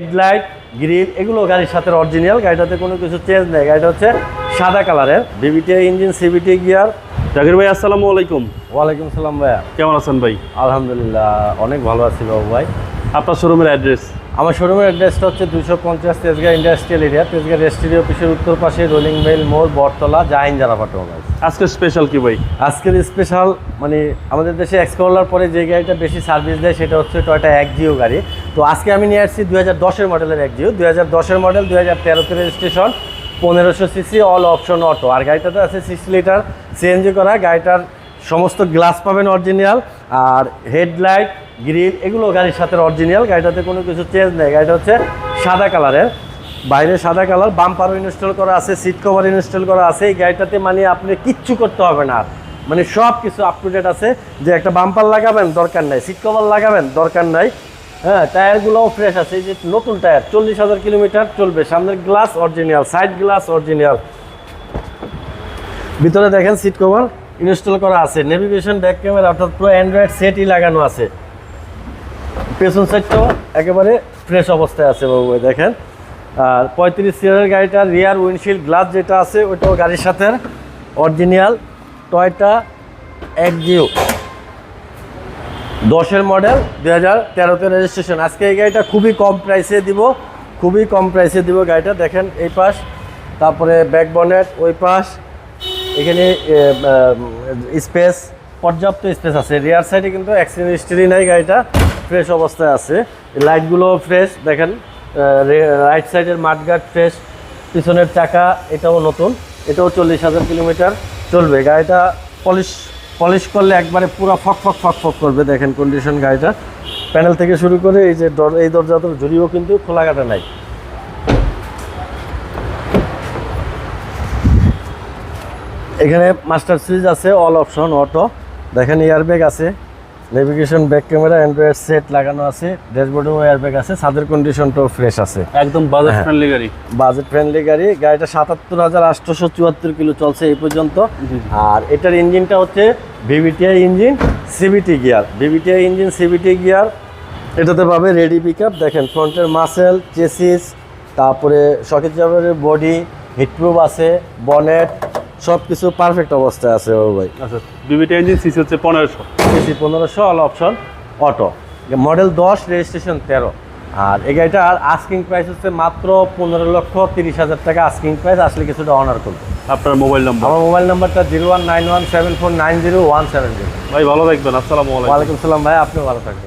Headlight grill এগুলো গাড়ির সাথে অরিজিনাল গাড়িটাতে কোনো কিছু চেঞ্জ নেই। গাড়িটা হচ্ছে সাদা কালারের। VVT engine CVT gear Zakir ভাই আসসালামু আলাইকুম। ওয়ালাইকুম সালাম ভাইয়া। কেমন আছেন ভাই? আলহামদুলিল্লাহ অনেক ভালো আছি বাবু ভাই। আপনার শোরুমের অ্যাড্রেস আমার শোরুমের অ্যাড্রেসটা হচ্ছে দুশো পঞ্চাশ Tejgaon industrial area Tejgaon registry অফিসের উত্তর পাশে রোলিং মেল মোড় বটতলা জাহিন জারাফা টোমাইজ আজকে স্পেশাল কি ভাই? আজকের স্পেশাল মানে আমাদের দেশে এক্সকলার পরে যে গাড়িটা বেশি সার্ভিস দেয় সেটা হচ্ছে টয়টা এক জিও গাড়ি। তো আজকে আমি নিয়ে আসছি দুই হাজার মডেলের এক জিও। দুই হাজার মডেল দুই হাজার তেরোতে রেজিস্ট্রেশন পনেরোশো সিসি অল অপশন অটো আর গাড়িটাতে আছে সিক্স লিটার সিএনজি করা। গাড়িটার সমস্ত গ্লাস পাবেন অরিজিনাল আর হেডলাইট গ্রিল এগুলো গাড়ির সাথে অরিজিনাল গাড়িটাতে কোনো কিছু চেঞ্জ নেই। গাড়িটা হচ্ছে সাদা কালারের। বাইরে সাদা কালার। বাম্পারও ইনস্টল করা আছে সিট কভার ইনস্টল করা আছে। এই গাড়িটাতে মানে আপনি কিচ্ছু করতে হবে না। মানে সব কিছু আপ টু ডেট আছে। যে একটা বাম্পার লাগাবেন, দরকার নাই। সিট কভার লাগাবেন, দরকার নাই। হ্যাঁ টায়ারগুলোও ফ্রেশ আছে। এই যে নতুন টায়ার, চল্লিশ হাজার কিলোমিটার চলবে। সামনের glass original side glass original ভিতরে দেখেন সিট কভার ইনস্টল করা আছে। নেভিগেশন ব্যাক ক্যামেরা অর্থাৎ পুরো অ্যান্ড্রয়েড সেটই লাগানো আছে। পেছন সাইডটাও একেবারে ফ্রেশ অবস্থায় আছে বাবু দেখেন। আর পঁয়ত্রিশ সিয়ারের গাড়িটার রিয়ার উইন্ডশিল্ড গ্লাস যেটা আছে, ওইটাও গাড়ির সাথে অরিজিনাল টয়টা এক জিও দশের মডেল দুই হাজার তেরোতে রেজিস্ট্রেশন আজকে এই গাড়িটা খুবই কম প্রাইসে দিব, খুবই কম প্রাইসে দিব গাড়িটা। দেখেন এই পাশ, তারপরে ব্যাক বনেট ওই পাশ, এখানে স্পেস পর্যাপ্ত স্পেস আছে। রিয়ার সাইডে কিন্তু অ্যাক্সিডেন্ট হিস্ট্রি নাই গাড়িটা ফ্রেশ অবস্থায় আছে। লাইটগুলো ফ্রেশ দেখেন রাইট সাইডের মাঠঘাট ফ্রেশ পিছনের চাকা, এটাও নতুন, এটাও চল্লিশ হাজার কিলোমিটার চলবে। গাড়িটা পলিশ পলিশ করলে একবারে পুরো ফক ফক ফক ফক করবে, দেখেন কন্ডিশন গাড়িটা। প্যানেল থেকে শুরু করে এই যে এই দরজা তোর ঝুড়িও কিন্তু খোলা কাটা নাই। এখানে মাস্টার সুইচ আছে অল অপশন অটো দেখেন এয়ারব্যাগ আছে। Navigation back camera android set লাগানো আছে ড্যাশবোর্ডেও এয়ারব্যাগ আছে ছাদের কন্ডিশনটাও ফ্রেশ আছে। একদম বাজার হ্যাঁ। ফ্রেন্ডলি গাড়ি। বাজেট ফ্রেন্ডলি গাড়ি গাড়িটা সাতাত্তর হাজার আটশোশো চুয়াত্তর কিলো চলছে এই পর্যন্ত। আর এটার ইঞ্জিনটা হচ্ছে VVTI engine CVT gear VVTI engine CVT gear এটাতে পাবে রেডি পিক দেখেন ফ্রন্টের মাসেল চেসিস তারপরে জাবারের বডি হিটপ্রুফ আছে বনেট সব কিছু পারফেক্ট অবস্থায় আছে ও ভাই। আচ্ছা বিবিটি ইঞ্জিন সিসি হচ্ছে পনেরোশো। সিসি পনেরোশো অল অপশন অটো মডেল দশ রেজিস্ট্রেশন তেরো। আর এই গাড়িটার আস্কিং প্রাইস হচ্ছে মাত্র পনেরো লক্ষ তিরিশ হাজার টাকা আস্কিং প্রাইস আসলে কিছুটা অনার করবে। আপনার মোবাইল নাম্বার আমার মোবাইল নাম্বারটা zero one nine one seven four nine zero one seven zero. ভাই ভালো থাকবেন আসসালামু আলাইকুম। ওয়ালাইকুম সালাম ভাই আপনিও ভালো থাকবেন।